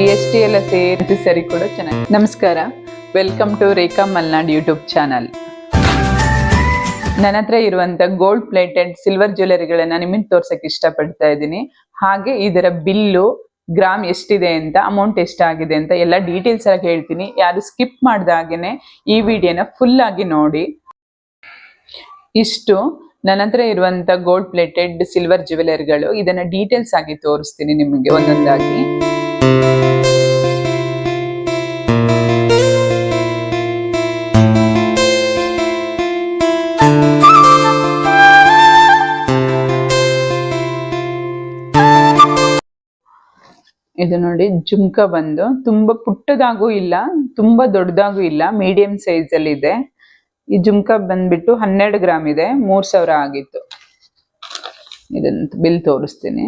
G S T ಎಲ್ಲ ಸೇರಿಸಿ ಸರಿ ಕೂಡ ಚೆನ್ನಾಗಿ. ನಮಸ್ಕಾರ. Welcome to Rekha Malnad YouTube channel ನನ್ನ ಹತ್ರ ಇರುವಂತ ಗೋಲ್ಡ್ ಪ್ಲೇಟೆಡ್ ಸಿಲ್ವರ್ ಜ್ಯುವೆಲರಿಗಳನ್ನ ನಿಮಗೆ ತೋರ್ಸಕ್ ಇಷ್ಟಪಡ್ತಾ ಇದ್ದೀನಿ. ಹಾಗೆ ಇದರ ಬಿಲ್ಲು ಗ್ರಾಮ್ ಎಷ್ಟಿದೆ ಅಂತ ಅಮೌಂಟ್ ಎಷ್ಟಾಗಿದೆ ಅಂತ ಎಲ್ಲ ಡೀಟೇಲ್ಸ್ ಆಗಿ ಹೇಳ್ತೀನಿ. ಯಾರು ಸ್ಕಿಪ್ ಮಾಡ್ದಾಗೇನೆ ಈ ವಿಡಿಯೋನ ಫುಲ್ ಆಗಿ ನೋಡಿ. ಇಷ್ಟು ನನ್ನ ಹತ್ರ ಇರುವಂತ ಗೋಲ್ಡ್ ಪ್ಲೇಟೆಡ್ ಸಿಲ್ವರ್ ಜ್ಯುವೆಲರಿಗಳು ಇದನ್ನ ಡೀಟೇಲ್ಸ್ ಆಗಿ ತೋರಿಸ್ತೀನಿ ನಿಮಗೆ ಒಂದೊಂದಾಗಿ. ಇದು ನೋಡಿ, ಜುಮ್ಕ ಬಂದು. ತುಂಬಾ ಪುಟ್ಟದಾಗೂ ಇಲ್ಲ, ತುಂಬಾ ದೊಡ್ಡದಾಗೂ ಇಲ್ಲ ಮೀಡಿಯಂ ಸೈಜ್ ಅಲ್ಲಿ ಇದೆ. ಈ ಜುಮ್ಕ ಬಂದ್ಬಿಟ್ಟು ಹನ್ನೆರಡು ಗ್ರಾಮ್ ಇದೆ, ಮೂರ್ ಸಾವಿರ ಆಗಿತ್ತು. ಇದನ್ನ ಬಿಲ್ ತೋರಿಸ್ತೀನಿ.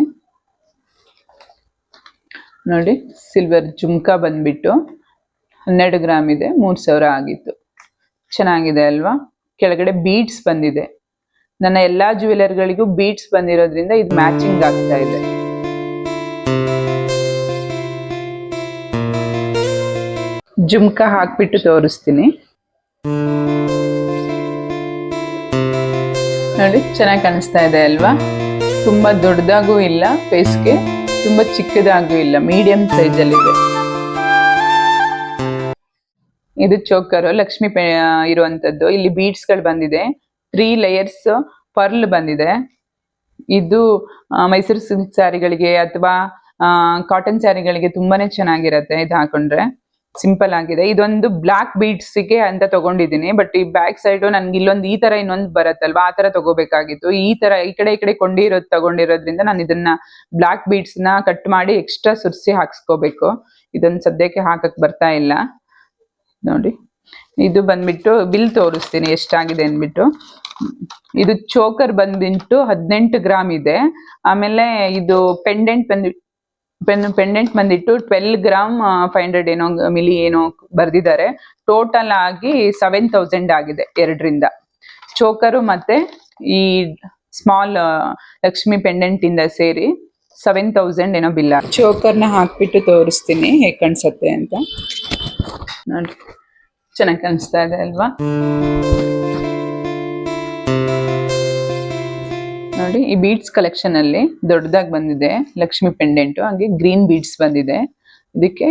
ನೋಡಿ ಸಿಲ್ವರ್ ಜುಮ್ಕ ಬಂದ್ಬಿಟ್ಟು ಹನ್ನೆರಡು ಗ್ರಾಮ್ ಇದೆ, ಮೂರ್ ಸಾವಿರ ಆಗಿತ್ತು. ಚೆನ್ನಾಗಿದೆ ಅಲ್ವಾ? ಕೆಳಗಡೆ ಬೀಡ್ಸ್ ಬಂದಿದೆ. ನನ್ನ ಎಲ್ಲಾ ಜ್ಯುವೆಲರ್ಗಳಿಗೂ ಬೀಡ್ಸ್ ಬಂದಿರೋದ್ರಿಂದ ಇದು ಮ್ಯಾಚಿಂಗ್ ಆಗ್ತಾ ಇದೆ. ಜುಮ್ಕ ಹಾಕ್ಬಿಟ್ಟು ತೋರಿಸ್ತೀನಿ. ನೋಡಿ, ಚೆನ್ನಾಗಿ ಕಾಣಿಸ್ತಾ ಇದೆ ಅಲ್ವಾ? ತುಂಬಾ ದೊಡ್ಡದಾಗೂ ಇಲ್ಲ ಫೇಸ್ಗೆ ತುಂಬಾ ಚಿಕ್ಕದಾಗೂ ಇಲ್ಲ ಮೀಡಿಯಂ ಸೈಜ್ ಅಲ್ಲಿ ಇದೆ. ಚೋಕರ್, ಲಕ್ಷ್ಮಿ ಪೆ ಇರುವಂತದ್ದು. ಇಲ್ಲಿ ಬೀಡ್ಸ್ಗಳು ಬಂದಿದೆ. ತ್ರೀ ಲೇಯರ್ಸ್ ಪರ್ಲ್ ಬಂದಿದೆ. ಇದು ಮೈಸೂರು ಸಿಲ್ಕ್ ಸ್ಯಾರಿಗಳಿಗೆ ಅಥವಾ ಕಾಟನ್ ಸ್ಯಾರಿಗಳಿಗೆ ತುಂಬಾನೇ ಚೆನ್ನಾಗಿರತ್ತೆ ಇದು ಹಾಕೊಂಡ್ರೆ. ಸಿಂಪಲ್ ಆಗಿದೆ. ಇದೊಂದು ಬ್ಲಾಕ್ ಬೀಟ್ಸ್ಗೆ ಅಂತ ತಗೊಂಡಿದ್ದೀನಿ. ಬಟ್ ಈ ಬ್ಯಾಕ್ ಸೈಡ್ ನನ್ಗೆ ಇಲ್ಲೊಂದು ಈ ತರ ಇನ್ನೊಂದು ಬರತ್ತಲ್ವಾ? ಆ ತರ ತಗೋಬೇಕಾಗಿತ್ತು. ಈ ತರ ಈ ಕಡೆ ಈ ಕಡೆ ಕೊಂಡಿರೋದು ತಗೊಂಡಿರೋದ್ರಿಂದ ನಾನು ಇದನ್ನ ಬ್ಲಾಕ್ ಬೀಟ್ಸ್ನ ಕಟ್ ಮಾಡಿ ಎಕ್ಸ್ಟ್ರಾ ಸುರ್ಸಿ ಹಾಕ್ಸ್ಕೋಬೇಕು. ಇದನ್ನ ಸದ್ಯಕ್ಕೆ ಹಾಕಕ್ ಬರ್ತಾ ಇಲ್ಲ. ನೋಡಿ. ಇದು ಬಂದ್ಬಿಟ್ಟು ಬಿಲ್ ತೋರಿಸ್ತೀನಿ ಎಷ್ಟಾಗಿದೆ ಅಂದ್ಬಿಟ್ಟು. ಇದು ಚೋಕರ್ ಬಂದ್ಬಿಟ್ಟು ಹದಿನೆಂಟು ಗ್ರಾಮ್ ಇದೆ. ಆಮೇಲೆ ಇದು ಪೆಂಡೆಂಟ್ ಬಂದ್ ಪೆನ್ ಪೆಂಡೆಂಟ್ ಬಂದಿಟ್ಟು ಟ್ವೆಲ್ ಗ್ರಾಮ್ ಫೈವ್ ಹಂಡ್ರೆಡ್ ಏನೋ ಮಿಲಿ ಏನೋ ಬರ್ದಿದ್ದಾರೆ. ಟೋಟಲ್ ಆಗಿ ಸೆವೆನ್ ತೌಸಂಡ್ ಆಗಿದೆ ಎರಡರಿಂದ. ಚೋಕರು ಮತ್ತೆ ಈ ಸ್ಮಾಲ್ ಲಕ್ಷ್ಮಿ ಪೆಂಡೆಂಟ್ ಇಂದ ಸೇರಿ ಸೆವೆನ್ ತೌಸಂಡ್ ಏನೋ ಬಿಲ್ ಚೋಕರ್ನ ಹಾಕ್ಬಿಟ್ಟು ತೋರಿಸ್ತೀನಿ ಹೇಗೆ ಕಾಣಿಸುತ್ತೆ ಅಂತ. ನೋಡಿ ಚೆನ್ನಾಗಿ ಕಾಣಿಸ್ತಾ ಇದೆ ಅಲ್ವಾ? ನೋಡಿ, ಈ ಬೀಡ್ಸ್ ಕಲೆಕ್ಷನ್ ಅಲ್ಲಿ ದೊಡ್ಡದಾಗಿ ಬಂದಿದೆ, ಲಕ್ಷ್ಮಿ ಪೆಂಡೆಂಟ್ ಹಾಗೆ ಗ್ರೀನ್ ಬೀಡ್ಸ್ ಬಂದಿದೆ. ಇದಕ್ಕೆ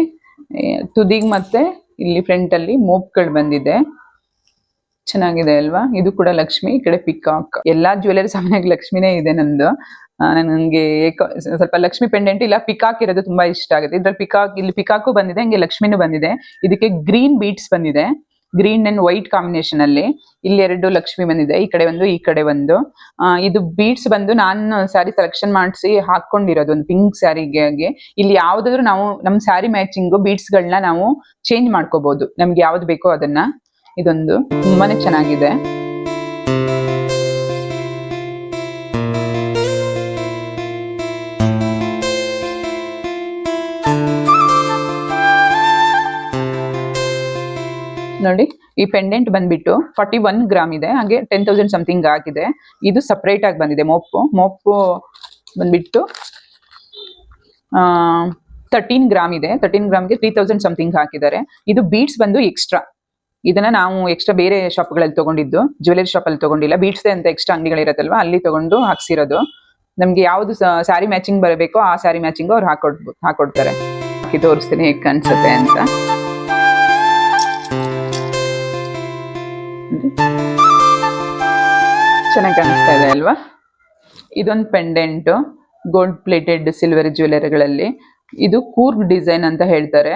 ತುದಿಗ್ ಮತ್ತೆ ಇಲ್ಲಿ ಫ್ರಂಟ್ ಅಲ್ಲಿ ಮೋಪ್ಗಳು ಬಂದಿದೆ. ಚೆನ್ನಾಗಿದೆ ಅಲ್ವಾ? ಇದು ಕೂಡ ಲಕ್ಷ್ಮಿ, ಈ ಕಡೆ ಪಿಕಾಕ್ ಎಲ್ಲಾ ಜ್ಯುವೆಲರಿ ಸಾಮಾನ್ಯವಾಗಿ ಲಕ್ಷ್ಮಿನೇ ಇದೆ ನಂದು. ನನಗೆ ಸ್ವಲ್ಪ ಲಕ್ಷ್ಮಿ ಪೆಂಡೆಂಟ್ ಇಲ್ಲ ಪಿಕಾಕ್ ಇರೋದು ತುಂಬಾ ಇಷ್ಟ ಆಗುತ್ತೆ. ಇದ್ರಲ್ಲಿ ಪಿಕಾಕ್ ಇಲ್ಲಿ ಪಿಕಾಕು ಬಂದಿದೆ, ಹಂಗೆ ಲಕ್ಷ್ಮಿನೂ ಬಂದಿದೆ. ಇದಕ್ಕೆ ಗ್ರೀನ್ ಬೀಟ್ಸ್ ಬಂದಿದೆ. ಗ್ರೀನ್ ಅಂಡ್ ವೈಟ್ ಕಾಂಬಿನೇಷನ್ ಅಲ್ಲಿ ಇಲ್ಲಿ ಎರಡು ಲಕ್ಷ್ಮಿ ಬಂದಿದೆ, ಈ ಕಡೆ ಒಂದು, ಈ ಕಡೆ ಒಂದು. ಇದು ಬೀಡ್ಸ್ ಬಂದು ನಾನು ಸ್ಯಾರಿ ಸೆಲೆಕ್ಷನ್ ಮಾಡಿಸಿ ಹಾಕೊಂಡಿರೋದು, ಒಂದು ಪಿಂಕ್ ಸ್ಯಾರಿಗೆ ಇಲ್ಲಿ ಯಾವ್ದಾದ್ರು ನಾವು ನಮ್ಮ ಸ್ಯಾರಿ ಮ್ಯಾಚಿಂಗ್ ಬೀಡ್ಸ್ ಗಳನ್ನ ನಾವು ಚೇಂಜ್ ಮಾಡ್ಕೋಬಹುದು ನಮ್ಗೆ ಯಾವ್ದು ಬೇಕೋ ಅದನ್ನ. ಇದೊಂದು, ತುಂಬಾನೇ ಚೆನ್ನಾಗಿದೆ. ನೋಡಿ, ಈ ಪೆಂಡೆಂಟ್ ಬಂದ್ಬಿಟ್ಟು ಫಾರ್ಟಿ ಒನ್ ಗ್ರಾಮ್ ಇದೆ, ಹಾಗೆ ಟೆನ್ ತೌಸಂಡ್ ಸಮಥಿಂಗ್ ಆಗಿದೆ. ಇದು ಸಪ್ರೇಟ್ ಆಗಿ ಬಂದಿದೆ, ಮೋಪು. ಮೋಪು ಬಂದ್ಬಿಟ್ಟು ತರ್ಟೀನ್ ಗ್ರಾಮ್ ಇದೆ. ತರ್ಟೀನ್ ಗ್ರಾಮ್ಗೆ ತ್ರೀ ತೌಸಂಡ್ ಸಮಥಿಂಗ್ ಹಾಕಿದ್ದಾರೆ. ಇದು ಬೀಡ್ಸ್ ಬಂದು ಎಕ್ಸ್ಟ್ರಾ ಇದನ್ನ ನಾವು ಎಕ್ಸ್ಟ್ರಾ ಬೇರೆ ಶಾಪ್ಗಳಲ್ಲಿ ತಗೊಂಡಿದ್ದು ಜ್ಯುವೆಲರಿ ಶಾಪ್ ಅಲ್ಲಿ ತಗೊಂಡಿಲ್ಲ. ಬೀಡ್ಸ್ ಅಂತ ಎಕ್ಸ್ಟ್ರಾ ಅಂಗಡಿಗಳಿರತ್ತಲ್ವಾ, ಅಲ್ಲಿ ತಗೊಂಡು ಹಾಕ್ಸಿರೋದು. ನಮ್ಗೆ ಯಾವ್ದು ಸ್ಯಾರಿ ಮ್ಯಾಚಿಂಗ್ ಬರಬೇಕೋ ಆ ಸ್ಯಾರಿ ಮ್ಯಾಚಿಂಗ್ ಅವ್ರು ಹಾಕೊಡ್ ಹಾಕೊಡ್ತಾರೆ. ಹಾಕಿ ತೋರಿಸ್ತೀನಿ ಹೇಗೆ ಕಾಣಿಸುತ್ತೆ ಅಂತ. ಚೆನ್ನಾಗಿ ಕಾಣಿಸ್ತಾ ಇದೆ ಅಲ್ವಾ? ಇದೊಂದು ಪೆಂಡೆಂಟ್ ಗೋಲ್ಡ್ ಪ್ಲೇಟೆಡ್ ಸಿಲ್ವರ್ ಜ್ಯುವೆಲರಿಗಳಲ್ಲಿ ಇದು ಕೂರ್ಗ್ ಡಿಸೈನ್ ಅಂತ ಹೇಳ್ತಾರೆ.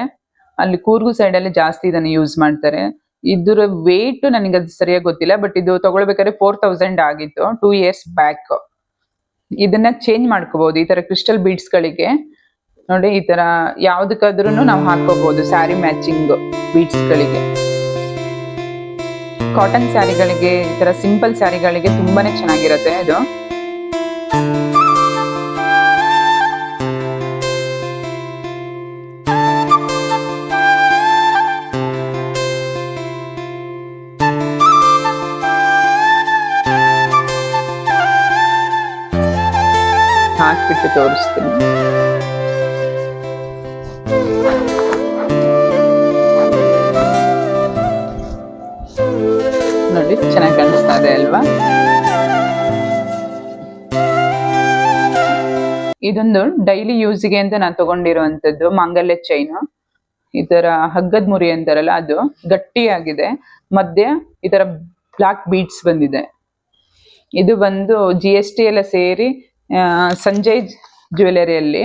ಅಲ್ಲಿ ಕೂರ್ಗು ಸೈಡ್ ಅಲ್ಲಿ ಜಾಸ್ತಿ ಇದನ್ನು ಯೂಸ್ ಮಾಡ್ತಾರೆ. ಇದರ ವೇಟ್ ನನಗೆ ಅದು ಸರಿಯಾಗಿ ಗೊತ್ತಿಲ್ಲ ಬಟ್ ಇದು ತಗೊಳ್ಬೇಕಾದ್ರೆ ಫೋರ್ ತೌಸಂಡ್ ಆಗಿತ್ತು ಟೂ ಇಯರ್ಸ್ ಬ್ಯಾಕ್ ಇದನ್ನ ಚೇಂಜ್ ಮಾಡ್ಕೋಬಹುದು ಈ ತರ ಕ್ರಿಸ್ಟಲ್ ಬೀಡ್ಸ್ ಗಳಿಗೆ. ನೋಡಿ, ಈ ತರ ಯಾವ್ದಕ್ಕಾದ್ರೂ ನಾವು ಹಾಕೋಬಹುದು ಸ್ಯಾರಿ ಮ್ಯಾಚಿಂಗ್ ಬೀಡ್ಸ್ ಗಳಿಗೆ. ಕಾಟನ್ ಸ್ಯಾರಿಗಳಿಗೆ ಈ ತರ ಸಿಂಪಲ್ ಸ್ಯಾರಿಗಳಿಗೆ ತುಂಬಾನೇ ಚೆನ್ನಾಗಿರುತ್ತೆ ಇದು. ಹಾಕ್ಬಿಟ್ಟು ತೋರಿಸ್ತೀನಿ. ಇದೆ ಅಲ್ವಾ? ಇದೊಂದು ಡೈಲಿ ಯೂಸ್ಗೆ ಅಂತ ನಾನು ತಗೊಂಡಿರುವಂತದ್ದು ಮಾಂಗಲ್ಯ ಚೈನು ಇದರ ಹಗ್ಗದ ಮುರಿ ಅಂತಾರಲ್ಲ ಅದು ಗಟ್ಟಿಯಾಗಿದೆ. ಮಧ್ಯೆ ಈ ತರ ಬ್ಲಾಕ್ ಬೀಡ್ಸ್ ಬಂದಿದೆ. ಇದು ಬಂದು ಜಿ ಎಸ್ ಟಿ ಎಲ್ಲ ಸೇರಿ ಸಂಜಯ್ ಜ್ಯುವೆಲರಿಯಲ್ಲಿ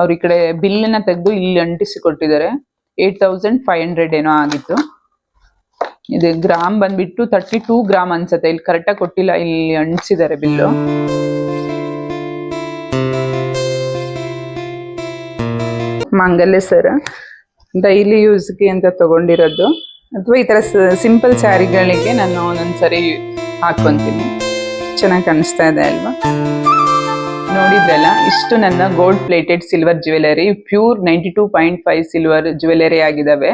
ಅವ್ರ ಈ ಕಡೆ ಬಿಲ್ಲನ್ನ ತೆಗೆದು ಇಲ್ಲಿ ಅಂಟಿಸಿ ಕೊಟ್ಟಿದ್ದಾರೆ. ಏಟ್ ತೌಸಂಡ್ ಫೈವ್ ಹಂಡ್ರೆಡ್ ಏನೋ ಆಗಿತ್ತು. ಇದು ಗ್ರಾಮ್ ಬಂದ್ಬಿಟ್ಟು ತರ್ಟಿ ಟೂ ಗ್ರಾಮ್ ಅನ್ಸುತ್ತೆ. ಇಲ್ಲಿ ಕರೆಕ್ಟಾಗಿ ಕೊಟ್ಟಿಲ್ಲ, ಇಲ್ಲಿ ಅಂಟಿಸಿದ್ದಾರೆ ಬಿಲ್ಲು. ಮಾಂಗಲ್ಯ ಸರ್, ಡೈಲಿ ಯೂಸ್ಗೆ ಅಂತ ತಗೊಂಡಿರೋದು. ಅಥವಾ ಈ ತರ ಸಿಂಪಲ್ ಸ್ಯಾರಿಗಳಿಗೆ ನಾನು ಒಂದೊಂದ್ಸರಿ ಹಾಕೊಂತೀನಿ. ಚೆನ್ನಾಗಿ ಕಾಣಿಸ್ತಾ ಇದೆ ಅಲ್ವಾ? ನೋಡಿದ್ರಲ್ಲ, ಇಷ್ಟು ನನ್ನ gold plated silver jewellery pure ninety two point five silver jewellery ಆಗಿದಾವೆ.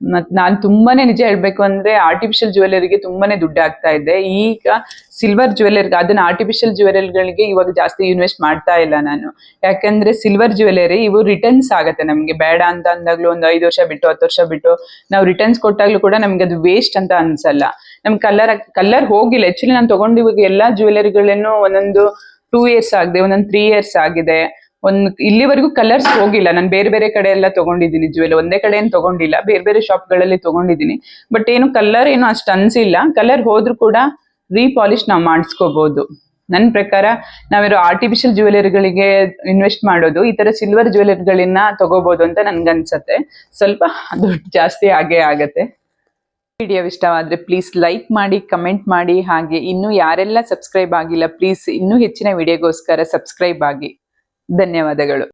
ಮತ್ ನಾನು ತುಂಬಾನೇ ನಿಜ ಹೇಳ್ಬೇಕು ಅಂದ್ರೆ ಆರ್ಟಿಫಿಷಿಯಲ್ ಜ್ಯುವೆಲರಿಗೆ ತುಂಬಾನೇ ದುಡ್ಡು ಆಗ್ತಾ ಇದೆ. ಈಗ ಸಿಲ್ವರ್ ಜ್ಯುವೆಲರಿ ಅದನ್ನ ಆರ್ಟಿಫಿಷಿಯಲ್ ಜ್ಯುವೆಲರಿಗಳಿಗೆ ಇವಾಗ ಜಾಸ್ತಿ ಇನ್ವೆಸ್ಟ್ ಮಾಡ್ತಾ ಇಲ್ಲ ನಾನು. ಯಾಕಂದ್ರೆ ಸಿಲ್ವರ್ ಜ್ಯುವೆಲರಿ ಇವು ರಿಟರ್ನ್ಸ್ ಆಗತ್ತೆ ನಮ್ಗೆ. ಬೇಡ ಅಂತ ಅಂದಾಗ್ಲೂ ಒಂದು ಐದು ವರ್ಷ ಬಿಟ್ಟು, ಹತ್ತು ವರ್ಷ ಬಿಟ್ಟು ನಾವು ರಿಟರ್ನ್ಸ್ ಕೊಟ್ಟಾಗ್ಲೂ ಕೂಡ ನಮ್ಗೆ ಅದು ವೇಸ್ಟ್ ಅಂತ ಅನ್ಸಲ್ಲ. ನಮ್ ಕಲರ್ ಕಲರ್ ಹೋಗಿಲ್ಲ. ಆಕ್ಚುಲಿ ನಾನು ತಗೊಂಡಿವಾಗ ಎಲ್ಲಾ ಜ್ಯುವೆಲರಿಗಳೇನು ಒಂದೊಂದು ಟೂ ಇಯರ್ಸ್ ಆಗಿದೆ, ಒಂದೊಂದು ತ್ರೀ ಇಯರ್ಸ್ ಆಗಿದೆ. ಒಂದ್ ಇಲ್ಲಿವರೆಗೂ ಕಲರ್ಸ್ ಹೋಗಿಲ್ಲ. ನಾನು ಬೇರೆ ಬೇರೆ ಕಡೆ ಎಲ್ಲ ತಗೊಂಡಿದ್ದೀನಿ ಜ್ಯುವೆಲ್ ಒಂದೇ ಕಡೆ ಏನು ತಗೊಂಡಿಲ್ಲ. ಬೇರೆ ಬೇರೆ ಶಾಪ್ಗಳಲ್ಲಿ ತಗೊಂಡಿದ್ದೀನಿ. ಬಟ್ ಏನು ಕಲರ್ ಏನು ಅಷ್ಟು ಅನ್ಸಿಲ್ಲ. ಕಲರ್ ಹೋದ್ರೂ ಕೂಡ ರೀಪಾಲಿಶ್ ನಾವು ಮಾಡಿಸ್ಕೋಬಹುದು ನನ್ನ ಪ್ರಕಾರ ನಾವಿರೋ ಆರ್ಟಿಫಿಷಿಯಲ್ ಜ್ಯುವೆಲರಿಗಳಿಗೆ ಇನ್ವೆಸ್ಟ್ ಮಾಡೋದು, ಈ ತರ ಸಿಲ್ವರ್ ಜ್ಯುವೆಲರಿಗಳನ್ನ ತಗೋಬಹುದು ಅಂತ ನನ್ಗನ್ಸತ್ತೆ ಸ್ವಲ್ಪ ದುಡ್ಡು ಜಾಸ್ತಿ ಆಗೇ ಆಗತ್ತೆ. ವಿಡಿಯೋ ಇಷ್ಟವಾದ್ರೆ ಪ್ಲೀಸ್ ಲೈಕ್ ಮಾಡಿ ಕಮೆಂಟ್ ಮಾಡಿ. ಹಾಗೆ ಇನ್ನೂ ಯಾರೆಲ್ಲ ಸಬ್ಸ್ಕ್ರೈಬ್ ಆಗಿಲ್ಲ ಪ್ಲೀಸ್ ಇನ್ನೂ ಹೆಚ್ಚಿನ ವಿಡಿಯೋಗೋಸ್ಕರ ಸಬ್ಸ್ಕ್ರೈಬ್ ಆಗಿ. ಧನ್ಯವಾದಗಳು.